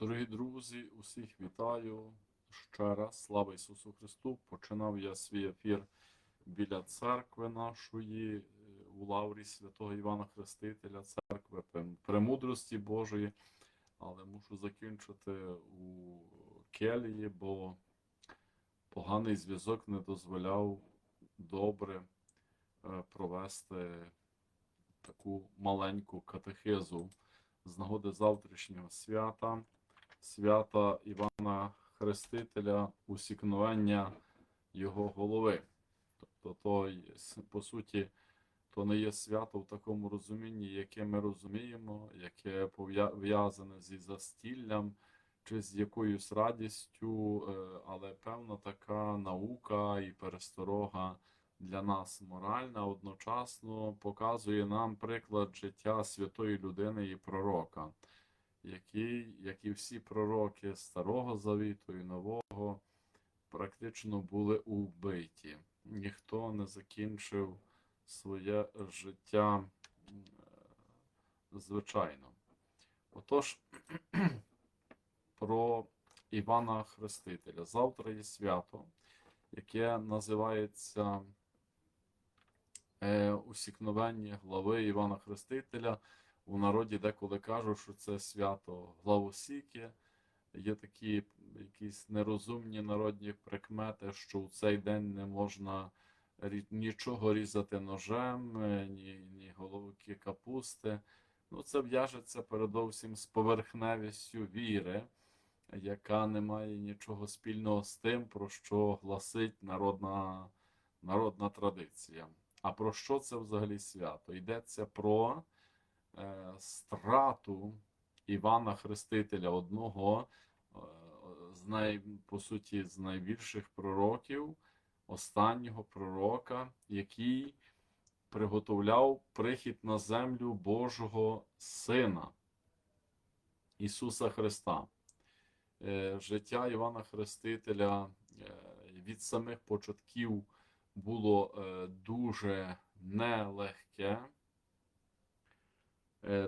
Дорогі друзі, усіх вітаю ще раз. Слава Ісусу Христу! Починав я свій ефір біля церкви нашої е, у лаврі святого Івана Хрестителя, церкви Премудрості Божої, але мушу закінчити у келії, бо поганий зв'язок не дозволяв добре е, провести таку маленьку катехизу з нагоди завтрашнього свята, свята Івана Хрестителя, усікновення його голови. Тобто, то, по суті, то не є свято в такому розумінні, яке ми розуміємо, яке пов'язане зі застіллям чи з якоюсь радістю, е, але певна така наука і пересторога для нас моральна, одночасно показує нам приклад життя святої людини і пророка, який, як і всі пророки Старого Завіту і Нового, практично були убиті. Ніхто не закінчив своє життя е, звичайно. Отож, про Івана Хрестителя. Завтра є свято, яке називається е, усікновення глави Івана Хрестителя. У народі деколи кажуть, що це свято главосіки. Є такі якісь нерозумні народні прикмети, що у цей день не можна нічого різати ножем, е, ні, ні головки капусти. Ну, це в'яжеться передовсім з поверхневістю віри, яка не має нічого спільного з тим, про що гласить народна, народна традиція. А про що це взагалі свято? Йдеться про страту Івана Хрестителя, одного е, з най, по суті, з найбільших пророків, останнього пророка, який приготовляв прихід на землю Божого Сина Ісуса Христа. Е, Життя Івана Хрестителя е, від самих початків було е, дуже нелегке, е,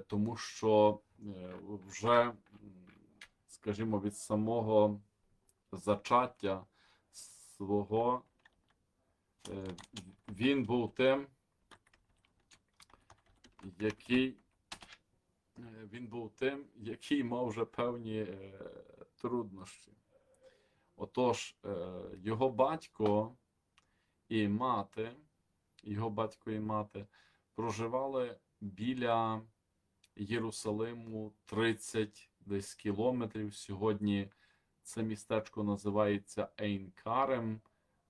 тому що е, вже, скажімо, від самого зачаття свого е, він був тим, який е, він був тим, який мав вже певні е, труднощі. Отож, е, його батько і мати, його батько і мати проживали біля Єрусалиму 30 десь кілометрів. Сьогодні це містечко називається Ейнкарем.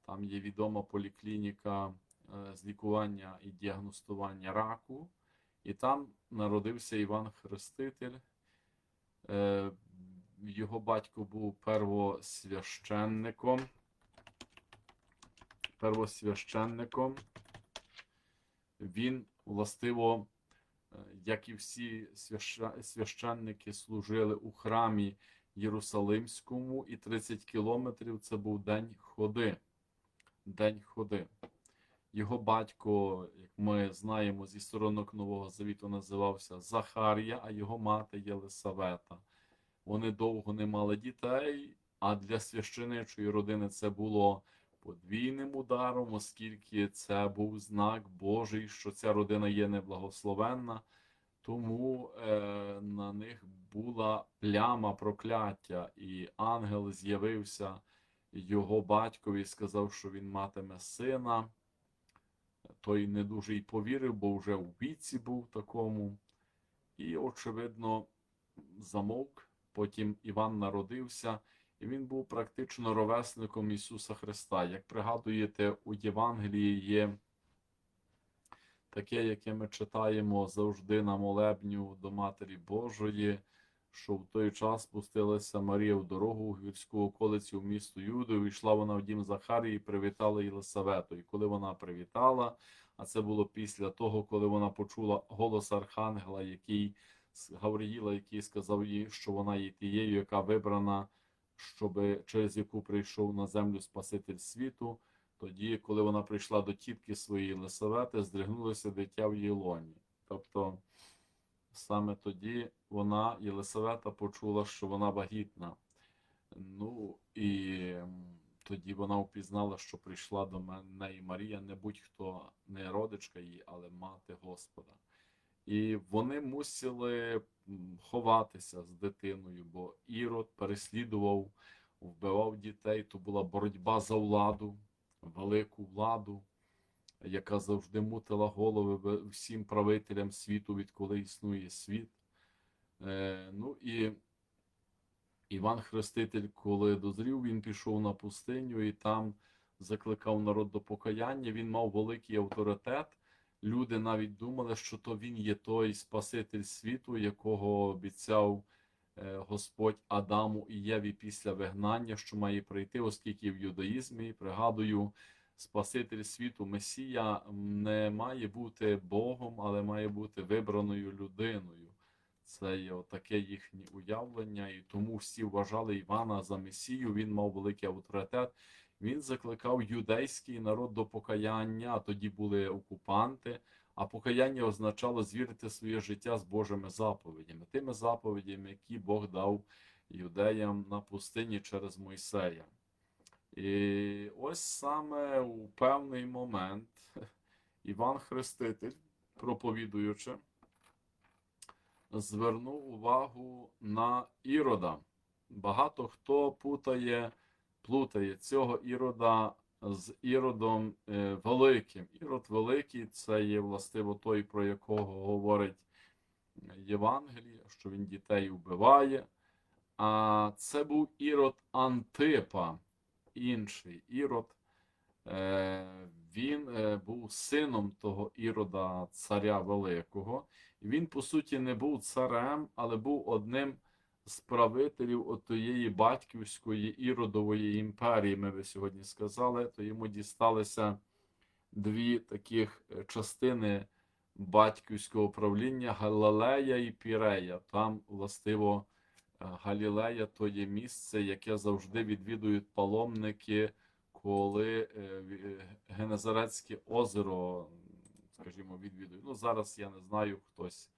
Там є відома поліклініка е, з лікування і діагностування раку. І там народився Іван Хреститель. Е, Його батько був первосвященником. Первосвященником. Він властиво, як і всі священники, служили у храмі Єрусалимському, і 30 кілометрів це був день ходи. День ходи. Його батько, як ми знаємо зі сторонок Нового Завіту, називався Захарія, а його мати Єлисавета. Вони довго не мали дітей, а для священичої родини це було подвійним ударом, оскільки це був знак Божий, що ця родина є неблагословенна. Тому е, на них була пляма прокляття, і ангел з'явився його батькові і сказав, що він матиме сина. Той не дуже й повірив, бо вже у віці був такому. І, очевидно, замовк. Потім Іван народився, і він був практично ровесником Ісуса Христа. Як пригадуєте, у Євангелії є таке, яке ми читаємо завжди на молебню до Матері Божої, що в той час спустилася Марія в дорогу у гірську околицю в місто Юду, і йшла вона в дім Захарії і привітала Єлисавету. І коли вона привітала, а це було після того, коли вона почула голос Архангела, який Гавриїла, який сказав їй, що вона є тією, яка вибрана, щоб через яку прийшов на землю Спаситель світу. Тоді, коли вона прийшла до тітки своєї Єлисавети, здригнулося дитя в її лоні. Тобто саме тоді вона, Єлисавета, почула, що вона вагітна. Ну і тоді вона впізнала, що прийшла до мен- неї Марія, не будь-хто, не родичка її, але мати Господа. І вони мусили ховатися з дитиною, бо Ірод переслідував, вбивав дітей. То була боротьба за владу, велику владу, яка завжди мутила голови всім правителям світу, відколи існує світ. Е, ну і Іван Хреститель, коли дозрів, він пішов на пустиню і там закликав народ до покаяння. Він мав великий авторитет. Люди навіть думали, що то він є той Спаситель світу, якого обіцяв е, Господь Адаму і Єві після вигнання, що має прийти, оскільки в юдаїзмі, пригадую, Спаситель світу, Месія не має бути Богом, але має бути вибраною людиною. Це є таке їхнє уявлення, і тому всі вважали Івана за Месію. Він мав великий авторитет. Він закликав юдейський народ до покаяння. Тоді були окупанти. А покаяння означало звірити своє життя з Божими заповідями, тими заповідями, які Бог дав юдеям на пустині через Мойсея. І ось саме у певний момент Іван Хреститель, проповідуючи, звернув увагу на Ірода. Багато хто путає, плутає цього Ірода з Іродом е, Великим. Ірод Великий це є властиво той, про якого говорить Євангеліє, що він дітей вбиває. А це був Ірод Антипа, інший Ірод. Е, Він е, був сином того Ірода, царя Великого. Він, по суті, не був царем, але був одним з правителів отоєї батьківської іродової імперії, ми ви сьогодні сказали, то йому дісталися дві таких е, частини батьківського правління Галилея і Пірея. Там, властиво, е, Галілея то є місце, яке завжди відвідують паломники, коли е, Генезарецьке озеро, скажімо, відвідують. Ну, зараз я не знаю хтось,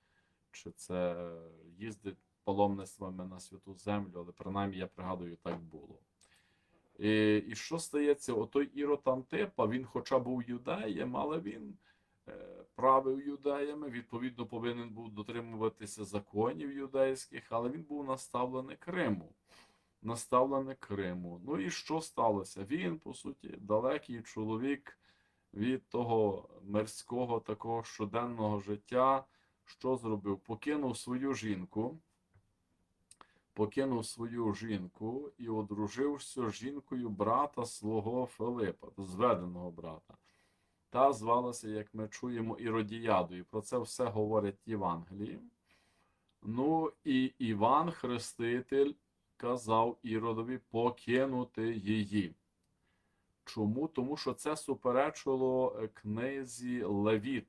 чи це їздить паломництвами на святу землю, але принаймні я пригадую, так було. І, і що стається? Отой Ірод Антипа, він хоча був юдеєм, але він е, правив юдеями, відповідно, повинен був дотримуватися законів юдейських, але він був наставлений Криму. Наставлений Криму. Ну і що сталося? Він, по суті, далекий чоловік від того мирського такого щоденного життя. Що зробив? Покинув свою жінку, покинув свою жінку і одружився з жінкою брата свого Филипа, зведеного брата. Та звалася, як ми чуємо, Іродіядою. Про це все говорять Євангелії. Ну і Іван Хреститель казав Іродові покинути її. Чому? Тому що це суперечило е, книзі Левіт.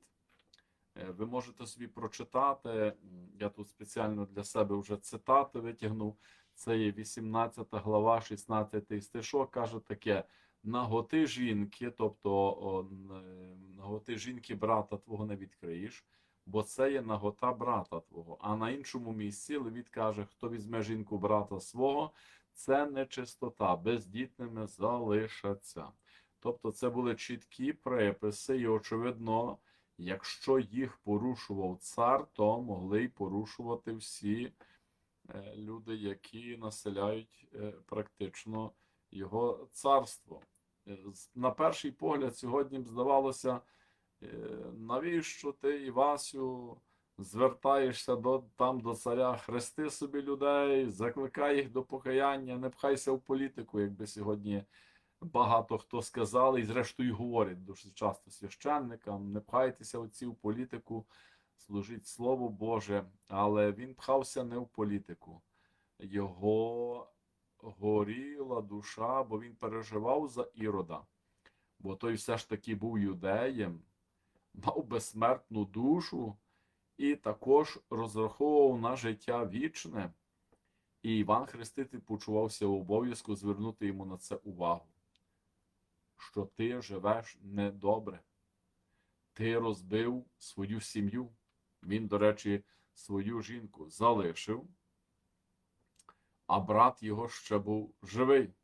Е, Ви можете собі прочитати. Я тут спеціально для себе вже цитати витягнув. Це є 18 глава, 16 стишок, каже таке: наготи жінки, тобто е, наготи жінки брата твого не відкриєш, бо це є нагота брата твого. А на іншому місці Левіт каже: хто візьме жінку брата свого, це нечистота, бездітними залишаться. Тобто це були чіткі приписи, і очевидно, якщо їх порушував цар, то могли й порушувати всі е, люди, які населяють е, практично його царство. Е, На перший погляд, сьогодні б здавалося, навіщо ти, Івасю, звертаєшся до, там до царя, хрести собі людей, закликай їх до покаяння, не пхайся в політику, якби сьогодні багато хто сказали, і зрештою говорять дуже часто священникам, не пхайтеся оці в політику, служіть Слово Боже, але він пхався не в політику. Його горіла душа, бо він переживав за Ірода, бо той все ж таки був юдеєм, мав безсмертну душу і також розраховував на життя вічне. І Іван Хреститель почувався в обов'язку звернути йому на це увагу, що ти живеш недобре, ти розбив свою сім'ю. Він, до речі, свою жінку залишив, а брат його ще був живий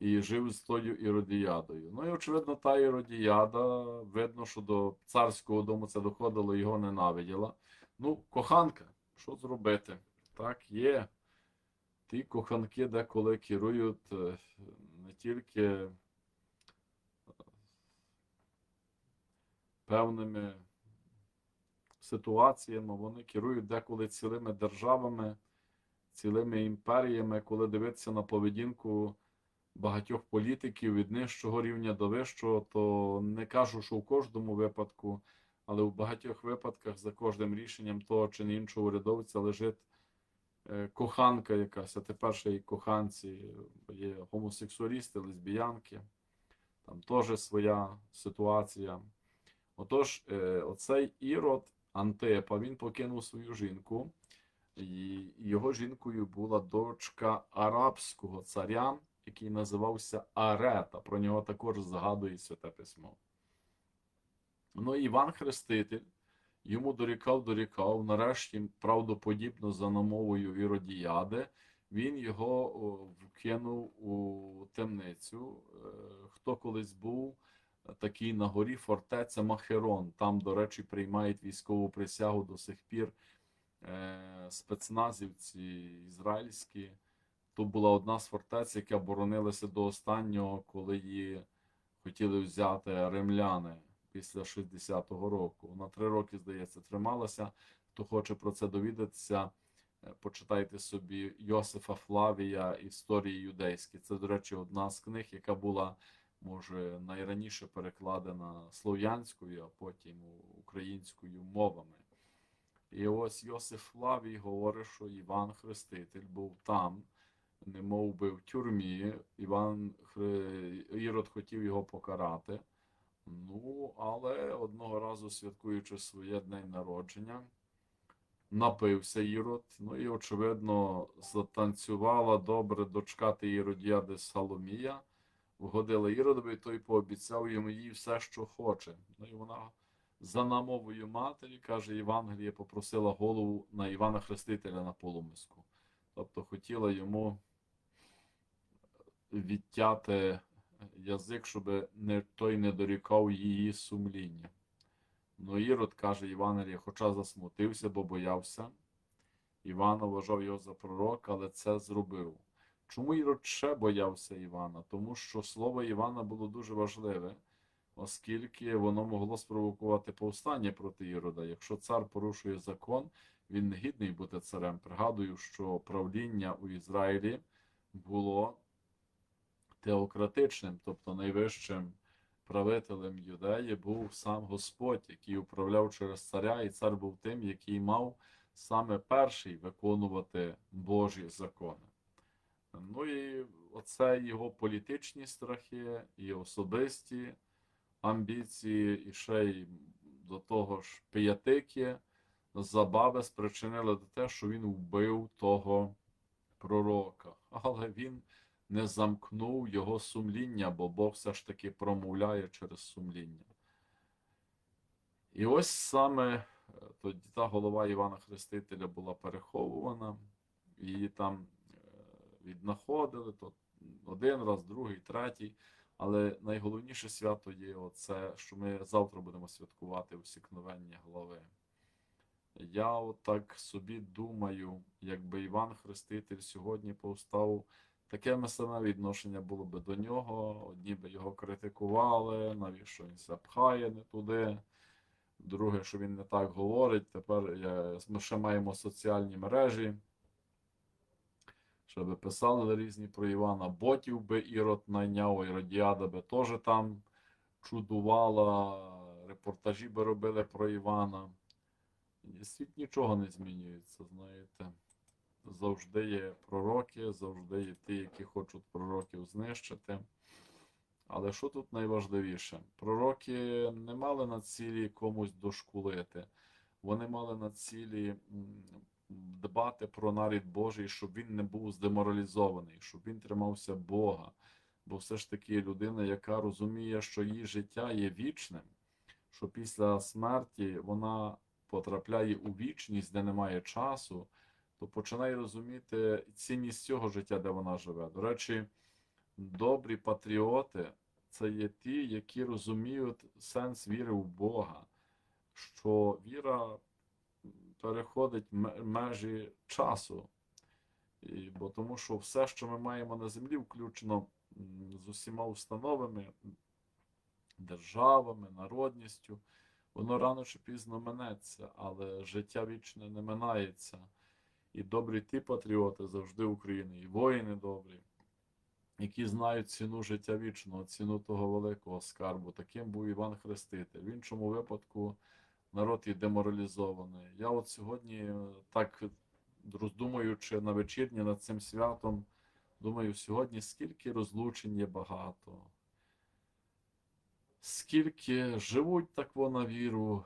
і жив з тою Іродіядою. Ну і очевидно, та Іродіяда, видно, що до царського дому це доходило, його ненавиділа. Ну, коханка, що зробити? Так, є. Ті коханки деколи керують е, не тільки е, певними ситуаціями, вони керують деколи цілими державами, цілими імперіями, коли дивитися на поведінку багатьох політиків від нижчого рівня до вищого, то не кажу, що в кожному випадку, але в багатьох випадках за кожним рішенням того чи не іншого урядовця лежить коханка якась, а тепер ще й коханці, є гомосексуалісти, лесбіянки, там теж своя ситуація. Отож, е, оцей ірод Антипа, він покинув свою жінку, і його жінкою була дочка арабського царя, який називався Арета. Про нього також згадує Святе Письмо. Ну, Іван Хреститель йому дорікав, дорікав, нарешті, правдоподібно за намовою Іродіяди, він його вкинув у темницю. Е, Хто колись був е, такий на горі фортеця Махерон. Там, до речі, приймають військову присягу до сих пір е, спецназівці ізраїльські. То була одна з фортець, яка боронилася до останнього, коли її хотіли взяти римляни після 60-го року. Вона три роки, здається, трималася. Хто хоче про це довідатися, е, почитайте собі Йосифа Флавія Історії юдейські. Це, до речі, одна з книг, яка була, може, найраніше перекладена слов'янською, а потім українською мовами. І ось Йосиф Флавій говорить, що Іван Хреститель був там, не мов би в тюрмі. Іван Ірод хотів його покарати. Ну, але одного разу, святкуючи своє день народження, напився Ірод. Ну і, очевидно, затанцювала добре дочка ти Іродіади Соломія, вгодила Іродові, той пообіцяв йому їй все, що хоче. Ну і вона за намовою матері, каже Євангеліє, попросила голову на Івана Хрестителя на полумиску. Тобто хотіла йому відтяти язик, щоб не, той не дорікав її сумління. Ну, Ірод каже Євангеліє, хоча засмутився, бо боявся. Івана вважав його за пророка, але це зробив. Чому Ірод ще боявся Івана? Тому що слово Івана було дуже важливе, оскільки воно могло спровокувати повстання проти Ірода. Якщо цар порушує закон, він не гідний бути царем. Пригадую, що правління у Ізраїлі було теократичним, тобто найвищим правителем юдеї був сам Господь, який управляв через царя, і цар був тим, який мав саме перший виконувати Божі закони. Ну і оце його політичні страхи і особисті амбіції, і ще й до того ж пиятики, забави спричинили до те, що він вбив того пророка. Але він не замкнув його сумління, бо Бог все ж таки промовляє через сумління. І ось саме е, тоді та голова Івана Хрестителя була переховувана, її там е, віднаходили то один раз, другий, третій. Але найголовніше свято є оце, що ми завтра будемо святкувати усікновення глави. Я от так собі думаю, якби Іван Хреститель сьогодні повстав, таке саме відношення було би до нього. Одні би його критикували, навіщо він ся пхає не туди. Друге, що він не так говорить. Тепер я, ми ще маємо соціальні мережі, щоб писали різні про Івана. Ботів би Ірод найняв, Іродіада би теж там чудувала, репортажі би робили про Івана. Світ нічого не змінюється, знаєте. Завжди є пророки, завжди є ті, які хочуть пророків знищити. Але що тут найважливіше? Пророки не мали на цілі комусь дошкулити. Вони мали на цілі дбати про нарід Божий, щоб він не був здеморалізований, щоб він тримався Бога. Бо все ж таки людина, яка розуміє, що її життя є вічним, що після смерті вона потрапляє у вічність, де немає часу, то починає розуміти цінність цього життя, де вона живе. До речі, добрі патріоти це є ті, які розуміють сенс віри в Бога, що віра переходить ме- межі часу. І, бо тому що все, що ми маємо на землі, включено м, з усіма установами, державами, народністю, воно рано чи пізно минеться, але життя вічне не минається. І добрі ті патріоти завжди України, і воїни добрі, які знають ціну життя вічного, ціну того великого скарбу. Таким був Іван Хреститель. В іншому випадку народ є деморалізований. Я от сьогодні е, так роздумуючи на вечірні над цим святом, думаю, сьогодні скільки розлучень є багато. Скільки живуть так на віру,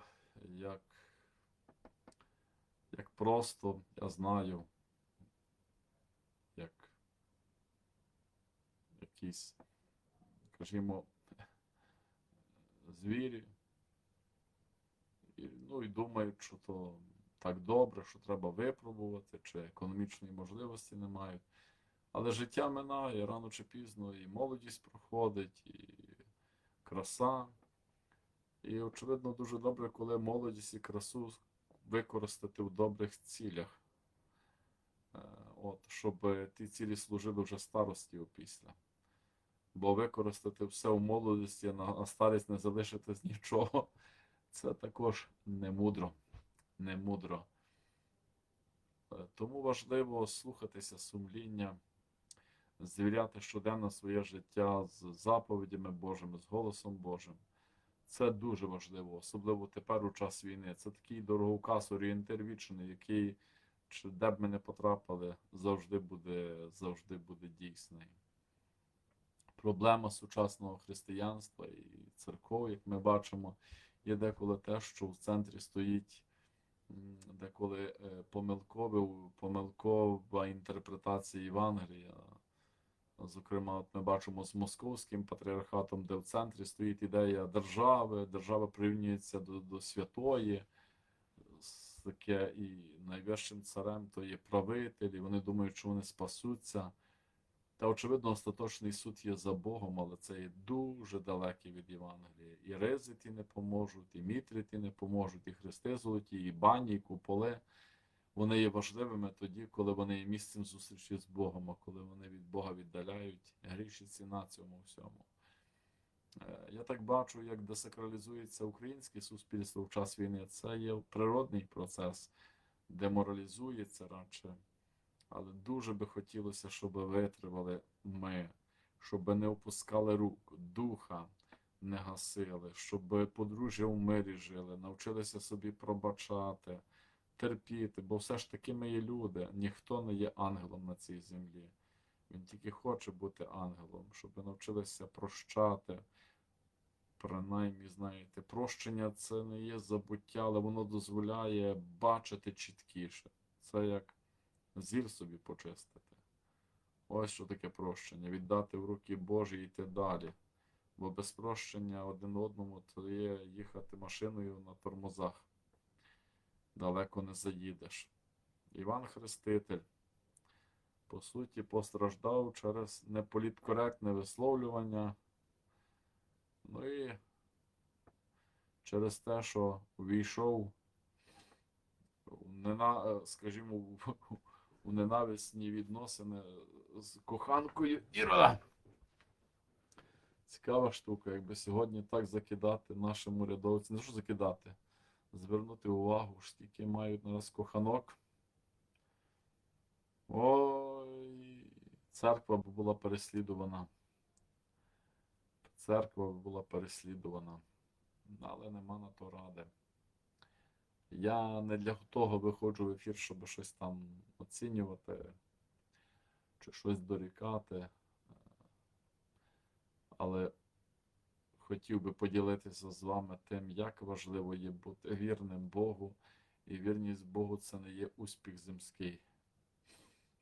як просто, я знаю, як якісь, скажімо, звірі. І, ну і думають, що то так добре, що треба випробувати, чи економічної можливості не мають. Але життя минає рано чи пізно, і молодість проходить, і краса. І, очевидно, дуже добре, коли молодість і красу використати в добрих цілях. Е, От, щоб ті цілі служили вже старості опісля. Бо використати все у молодості, на старість не залишити з нічого, це також не мудро. Не мудро. Е, Тому важливо слухатися сумління, звіряти щоденно своє життя з заповідями Божими, з голосом Божим. Це дуже важливо, особливо тепер у час війни. Це такий дороговказ, орієнтир вічний, який, чи де б ми не потрапили, завжди буде, завжди буде дійсний. Проблема сучасного християнства і церков, як ми бачимо, є деколи те, що в центрі стоїть деколи е, помилкове, помилкова інтерпретація Євангелія. Зокрема, от ми бачимо з московським патріархатом, де в центрі стоїть ідея держави, держава прирівнюється до, до святої, таке і найвищим царем то є правитель, і вони думають, що вони спасуться. Та, очевидно, остаточний суд є за Богом, але це є дуже далеке від Євангелія. І ризи ті не поможуть, і мітрі ті не поможуть, і хрести золоті, і бані, і куполи. Вони є важливими тоді, коли вони є місцем зустрічі з Богом, а коли вони від Бога віддаляють, гріші ціна цьому всьому. Е, Я так бачу, як десакралізується українське суспільство в час війни. Це є природний процес, деморалізується радше. Але дуже би хотілося, щоб витривали ми, щоб не опускали рук, духа не гасили, щоб подружжя в мирі жили, навчилися собі пробачати, терпіти, бо все ж таки ми є люди. Ніхто не є ангелом на цій землі. Він тільки хоче бути ангелом, щоб навчилися прощати. Принаймні, знаєте, прощення це не є забуття, але воно дозволяє бачити чіткіше. Це як зір собі почистити. Ось що таке прощення. Віддати в руки Божі і йти далі. Бо без прощення один одному то є їхати машиною на тормозах. Далеко не заїдеш. Іван Хреститель, по суті, постраждав через неполіткоректне висловлювання. Ну і через те, що увійшов скажімо, у ненависні відносини з коханкою Ірода. Цікава штука, якби сьогодні так закидати нашим урядовцям, не що закидати, звернути увагу, скільки мають на нас коханок. Ой, церква б була переслідувана. Церква б була переслідувана. Але нема на то ради. Я не для того виходжу в ефір, щоб щось там оцінювати чи щось дорікати. Але хотів би поділитися з вами тим, як важливо є бути вірним Богу. І вірність Богу це не є успіх земський.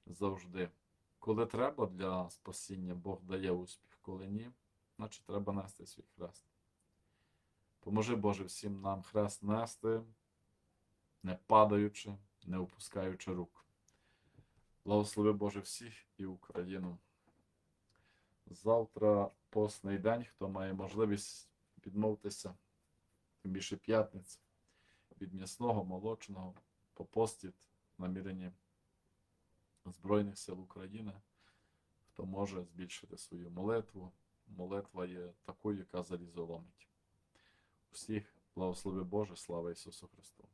Завжди. Коли треба для спасіння, Бог дає успіх. Коли ні, значить треба нести свій хрест. Поможи Боже всім нам хрест нести не падаючи, не опускаючи рук. Благослови Боже всіх і Україну. Завтра постний день, хто має можливість відмовитися, тим більше п'ятниць, від м'ясного, молочного, попостіть намірені Збройних сил України, хто може збільшити свою молитву. Молитва є такою, яка залізо ломить. Усіх благослови Боже, слава Ісусу Христу!